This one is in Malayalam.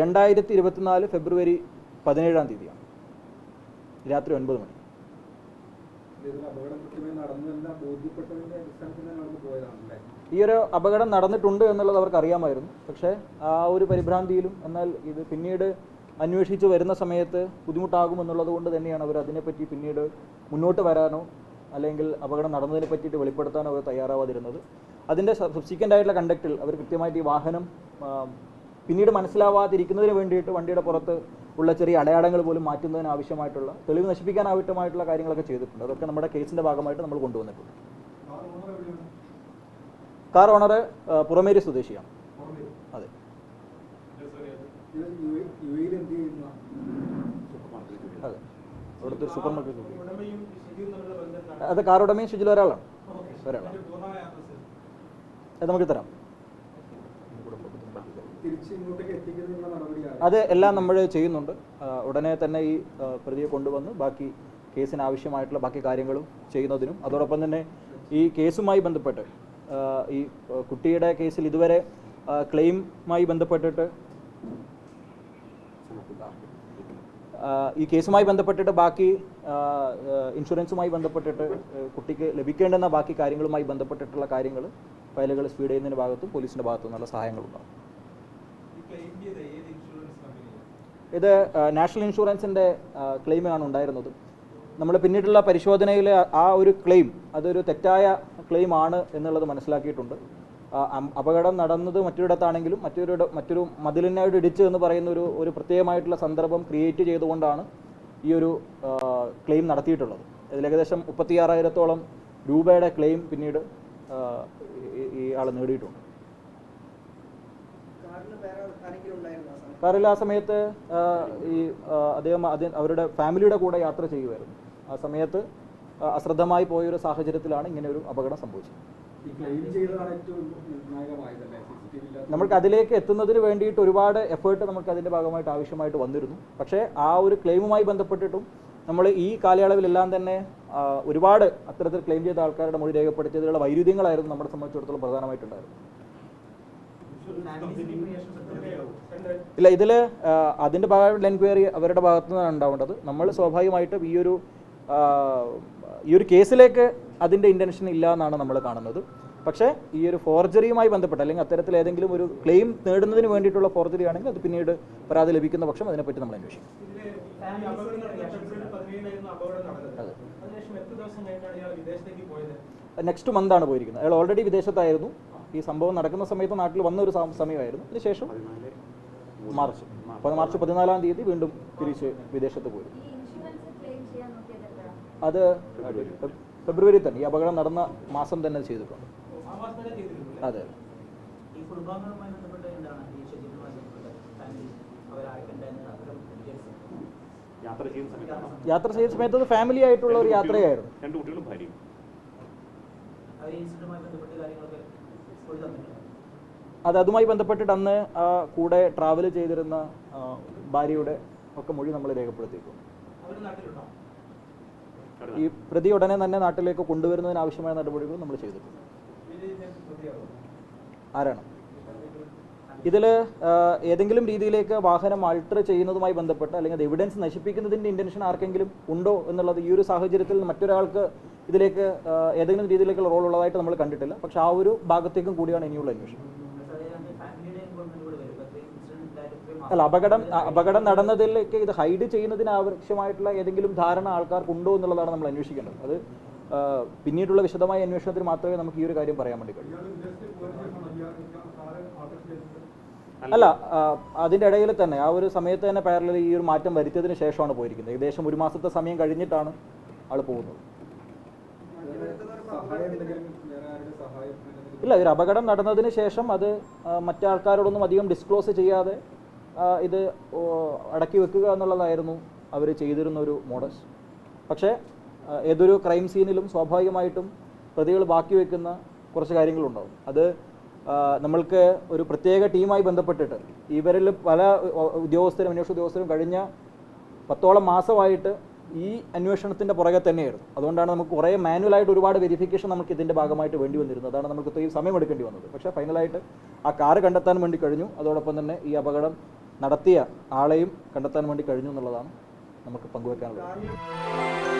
രണ്ടായിരത്തി ഇരുപത്തിനാല് ഫെബ്രുവരി പതിനേഴാം തീയതിയാണ്. രാത്രി ഒൻപത് മണി. ഈ ഒരു അപകടം നടന്നിട്ടുണ്ട് എന്നുള്ളത് അവർക്ക് അറിയാമായിരുന്നു. പക്ഷേ ആ ഒരു പരിഭ്രാന്തിയിലും എന്നാൽ ഇത് പിന്നീട് അന്വേഷിച്ച് വരുന്ന സമയത്ത് ബുദ്ധിമുട്ടാകും എന്നുള്ളത് കൊണ്ട് തന്നെയാണ് അവർ അതിനെപ്പറ്റി പിന്നീട് മുന്നോട്ട് വരാനോ അല്ലെങ്കിൽ അപകടം നടന്നതിനെ പറ്റിയിട്ട് വെളിപ്പെടുത്താനോ അവർ തയ്യാറാവാതിരുന്നത്. അതിന്റെ സബ്സിക്വന്റ് ആയിട്ടുള്ള കണ്ടക്റ്റിൽ അവർ കൃത്യമായിട്ട് ഈ വാഹനം പിന്നീട് മനസ്സിലാവാതിരിക്കുന്നതിന് വേണ്ടിയിട്ട് വണ്ടിയുടെ പുറത്ത് ഉള്ള ചെറിയ അടയാളങ്ങൾ പോലും മാറ്റുന്നതിന് ആവശ്യമായിട്ടുള്ള തെളിവ് നശിപ്പിക്കാൻ ആവശ്യമായിട്ടുള്ള കാര്യങ്ങളൊക്കെ ചെയ്തിട്ടുണ്ട്. അതൊക്കെ നമ്മുടെ കേസിന്റെ ഭാഗമായിട്ട് നമ്മൾ കൊണ്ടുവന്നിട്ടുണ്ട്. കാർ ഓണർ പുറമേരി സ്വദേശിയാണ്. അതെ. അതെ. അവിടുത്തെ സൂപ്പർ മാർക്കറ്റ്? അത് കാർ ഉടമയും ഷിജിൽ ഒരാളാണ്. ഒരാളാണ്. നമുക്ക് തരാം. അത് എല്ലാം നമ്മൾ ചെയ്യുന്നുണ്ട്. ഉടനെ തന്നെ ഈ പ്രതിയെ കൊണ്ടുവന്ന് ബാക്കി കേസിന് ആവശ്യമായിട്ടുള്ള ബാക്കി കാര്യങ്ങളും ചെയ്യുന്നതിനും അതോടൊപ്പം തന്നെ ഈ കേസുമായി ബന്ധപ്പെട്ട് ഈ കുട്ടിയുടെ കേസിൽ ഇതുവരെ ക്ലെയിമുമായി ബന്ധപ്പെട്ടിട്ട് ഈ കേസുമായി ബന്ധപ്പെട്ടിട്ട് ബാക്കി ഇൻഷുറൻസുമായി ബന്ധപ്പെട്ടിട്ട് കുട്ടിക്ക് ലഭിക്കേണ്ടുന്ന ബാക്കി കാര്യങ്ങളുമായി ബന്ധപ്പെട്ടിട്ടുള്ള കാര്യങ്ങൾ ഫയലുകൾ സ്പീഡ് ചെയ്യുന്നതിന്റെ ഭാഗത്തും പോലീസിന്റെ ഭാഗത്തു നിന്നുള്ള സഹായങ്ങളുണ്ടാകും. ഇത് നാഷണൽ ഇൻഷുറൻസിന്റെ ക്ലെയിമാണ് ഉണ്ടായിരുന്നത്. നമ്മൾ പിന്നീടുള്ള പരിശോധനയിൽ ആ ഒരു ക്ലെയിം അതൊരു തെറ്റായ ക്ലെയിം ആണ് എന്നുള്ളത് മനസ്സിലാക്കിയിട്ടുണ്ട്. അപകടം നടന്നത് മറ്റൊരിടത്താണെങ്കിലും മറ്റൊരു മറ്റൊരു മതിലിനായിട്ട് ഇടിച്ച് എന്ന് പറയുന്ന ഒരു ഒരു പ്രത്യേകമായിട്ടുള്ള സന്ദർഭം ക്രിയേറ്റ് ചെയ്തുകൊണ്ടാണ് ഈ ഒരു ക്ലെയിം നടത്തിയിട്ടുള്ളത്. അതിൽ ഏകദേശം മുപ്പത്തിയാറായിരത്തോളം രൂപയുടെ ക്ലെയിം പിന്നീട് ഈ ആൾ നേടിയിട്ടുണ്ട്. കാറിൽ ആ സമയത്ത് ഈ അദ്ദേഹം അവരുടെ ഫാമിലിയുടെ കൂടെ യാത്ര ചെയ്യുമായിരുന്നു ആ സമയത്ത് അശ്രദ്ധമായി അശ്രദ്ധമായി പോയൊരു സാഹചര്യത്തിലാണ് ഇങ്ങനെ ഒരു അപകടം സംഭവിച്ചത്. നമ്മൾക്ക് അതിലേക്ക് എത്തുന്നതിന് വേണ്ടിയിട്ട് ഒരുപാട് എഫേർട്ട് നമുക്ക് അതിന്റെ ഭാഗമായിട്ട് ആവശ്യമായിട്ട് വന്നിരുന്നു. പക്ഷേ ആ ഒരു ക്ലെയിമുമായി ബന്ധപ്പെട്ടിട്ടും നമ്മൾ ഈ കാലയളവിലെല്ലാം തന്നെ ഒരുപാട് അത്തരത്തിൽ ക്ലെയിം ചെയ്ത ആൾക്കാരുടെ മൊഴി രേഖപ്പെടുത്തിയതിലുള്ള വൈരുദ്ധ്യങ്ങളായിരുന്നു നമ്മളെ സംബന്ധിച്ചിടത്തോളം പ്രധാനമായിട്ടുണ്ടായിരുന്നു ഇല്ല ഇതിൽ അതിന്റെ ഭാഗമായിട്ടുള്ള എൻക്വയറി അവരുടെ ഭാഗത്തു നിന്നാണ് ഉണ്ടാവേണ്ടത്. നമ്മൾ സ്വാഭാവികമായിട്ടും ഈ ഒരു ഈ ഒരു കേസിലേക്ക് അതിന്റെ ഇന്റൻഷൻ ഇല്ല എന്നാണ് നമ്മൾ കാണുന്നത്. പക്ഷേ ഈ ഒരു ഫോർജറിയുമായി ബന്ധപ്പെട്ട് അല്ലെങ്കിൽ അത്തരത്തിൽ ഏതെങ്കിലും ഒരു ക്ലെയിം നേടുന്നതിന് വേണ്ടിയിട്ടുള്ള ഫോർജറി ആണെങ്കിൽ അത് പിന്നീട് പരാതി ലഭിക്കുന്ന പക്ഷം അതിനെപ്പറ്റി നമ്മൾ അന്വേഷിക്കും? നെക്സ്റ്റ് മന്താണ് പോയിരിക്കുന്നത്. അയാൾ ഓൾറെഡി വിദേശത്തായിരുന്നു. ഈ സംഭവം നടക്കുന്ന സമയത്ത് നാട്ടിൽ വന്ന ഒരു സമയമായിരുന്നു. അതിനുശേഷം മാർച്ച്. മാർച്ച്. പതിനാലാം തീയതി വീണ്ടും തിരിച്ച് വിദേശത്ത് പോയി. ഇൻഷുറൻസ് ക്ലെയിം ചെയ്യാൻ നോക്കിയത് അത് ഫെബ്രുവരി തന്നെ. ഈ അപകടം നടന്ന മാസം തന്നെ ചെയ്തിട്ടുണ്ട്. ആ മാസം തന്നെ ചെയ്തിരുന്നു അതെ. യാത്ര ചെയ്യുന്ന സമയത്ത്? യാത്ര ചെയ്യുന്ന സമയത്ത്. അത് ഫാമിലി ആയിട്ടുള്ള ഒരു യാത്രയായിരുന്നു. രണ്ട് കുട്ടികളും ഭാര്യയും. അത് അതുമായി ബന്ധപ്പെട്ടിട്ട് അന്ന് ആ കൂടെ ട്രാവൽ ചെയ്തിരുന്ന ഭാര്യയുടെ ഒക്കെ മൊഴി നമ്മൾ രേഖപ്പെടുത്തിയിട്ടുണ്ട് ഈ പ്രതി ഉടനെ തന്നെ നാട്ടിലേക്ക് കൊണ്ടുവരുന്നതിന് ആവശ്യമായ നടപടികൾ നമ്മൾ ചെയ്തിട്ടുണ്ട്? ആരാണ്? ഇതിൽ ഏതെങ്കിലും രീതിയിലേക്ക് വാഹനം ആൾട്ടർ ചെയ്യുന്നതുമായി ബന്ധപ്പെട്ട് അല്ലെങ്കിൽ അത് എവിഡൻസ് നശിപ്പിക്കുന്നതിന്റെ ഇന്റൻഷൻ ആർക്കെങ്കിലും ഉണ്ടോ എന്നുള്ളത് ഈ ഒരു സാഹചര്യത്തിൽ മറ്റൊരാൾക്ക് ഇതിലേക്ക് ഏതെങ്കിലും രീതിയിലേക്കുള്ള റോൾ ഉള്ളതായിട്ട് നമ്മൾ കണ്ടിട്ടില്ല. പക്ഷെ ആ ഒരു ഭാഗത്തേക്കും കൂടിയാണ് ഇനിയുള്ള അന്വേഷണം. അല്ല അപകടം അപകടം നടന്നതിലേക്ക് ഇത് ഹൈഡ് ചെയ്യുന്നതിന് ആവശ്യമായിട്ടുള്ള ഏതെങ്കിലും ധാരണ ആൾക്കാർക്കുണ്ടോ എന്നുള്ളതാണ് നമ്മൾ അന്വേഷിക്കേണ്ടത്. അത് പിന്നീടുള്ള വിശദമായ അന്വേഷണത്തിന് മാത്രമേ നമുക്ക് ഈ ഒരു കാര്യം പറയാൻ വേണ്ടി കഴിയൂ. അല്ല അതിന്റെ ഇടയിൽ തന്നെ ആ ഒരു സമയത്ത് തന്നെ പാരലൽ ഈ ഒരു മാറ്റം വരുത്തിയതിന് ശേഷമാണ് പോയിരിക്കുന്നത്. ഏകദേശം ഒരു മാസത്തെ സമയം കഴിഞ്ഞിട്ടാണ് ആൾ പോകുന്നത്. ഇല്ല ഒരു അപകടം നടന്നതിന് ശേഷം അത് മറ്റാൾക്കാരോടൊന്നും അധികം ഡിസ്ക്ലോസ് ചെയ്യാതെ ഇത് അടക്കി വെക്കുക എന്നുള്ളതായിരുന്നു അവർ ചെയ്തിരുന്ന ഒരു മോഡസ് പക്ഷേ ഏതൊരു ക്രൈം സീനിലും സ്വാഭാവികമായിട്ടും പ്രതികൾ ബാക്കി വെക്കുന്ന കുറച്ച് കാര്യങ്ങളുണ്ടാവും. അത് നമ്മൾക്ക് ഒരു പ്രത്യേക ടീമായി ബന്ധപ്പെട്ടിട്ട് ഇവരിൽ പല ഉദ്യോഗസ്ഥരും അന്വേഷണ ഉദ്യോഗസ്ഥരും കഴിഞ്ഞ പത്തോളം മാസമായിട്ട് ഈ അന്വേഷണത്തിന്റെ പുറകെ തന്നെയായിരുന്നു. അതുകൊണ്ടാണ് നമുക്ക് കുറേ മാനുവലായിട്ട് ഒരുപാട് വെരിഫിക്കേഷൻ നമുക്ക് ഇതിന്റെ ഭാഗമായിട്ട് വേണ്ടി വന്നിരുന്നത്. അതാണ് നമുക്ക് ഇത്രയും സമയം എടുക്കേണ്ടി വന്നത്. പക്ഷേ ഫൈനലായിട്ട് ആ കാറ് കണ്ടെത്താൻ വേണ്ടി കഴിഞ്ഞു. അതോടൊപ്പം തന്നെ ഈ അപകടം നടത്തിയ ആളെയും കണ്ടെത്താൻ വേണ്ടി കഴിഞ്ഞു എന്നുള്ളതാണ് നമുക്ക് പങ്കുവെക്കാനുള്ളത്.